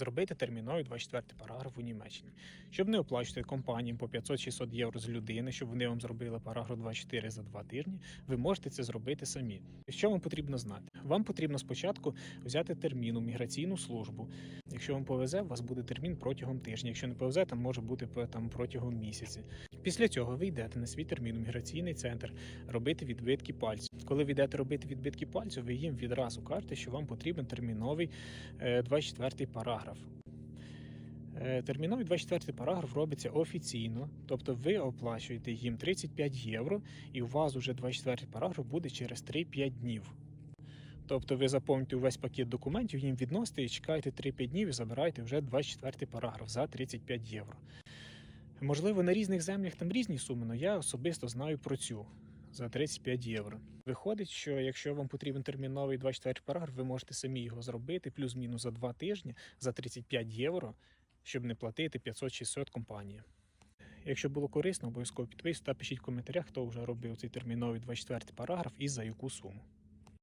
Зробити терміновий 24 параграф у Німеччині. Щоб не оплачувати компаніям по 500-600 євро з людини, щоб вони вам зробили параграф 24 за два тижні, ви можете це зробити самі. Що вам потрібно знати? Вам потрібно спочатку взяти термін у міграційну службу. Якщо вам повезе, у вас буде термін протягом тижня. Якщо не повезе, там може бути там протягом місяці. Після цього ви йдете на свій термін у міграційний центр робити відбитки пальців. Коли ви йдете робити відбитки пальців, ви їм відразу кажете, що вам потрібен терміновий е, 24 параграф. Е, Терміновий 24 параграф робиться офіційно, тобто ви оплачуєте їм 35 євро, і у вас уже 24 параграф буде через 3-5 днів. Тобто ви заповните увесь пакет документів, їм відносите і чекаєте 3-5 днів і забираєте вже 24 параграф за 35 євро. Можливо, на різних землях там різні суми, але я особисто знаю про цю за 35 євро. Виходить, що якщо вам потрібен терміновий 24 параграф, ви можете самі його зробити плюс-мінус за 2 тижні за 35 євро, щоб не платити 500-600 компанії. Якщо було корисно, обов'язково підписуйтесь та пишіть в коментарях, хто вже робив цей терміновий 24 параграф і за яку суму.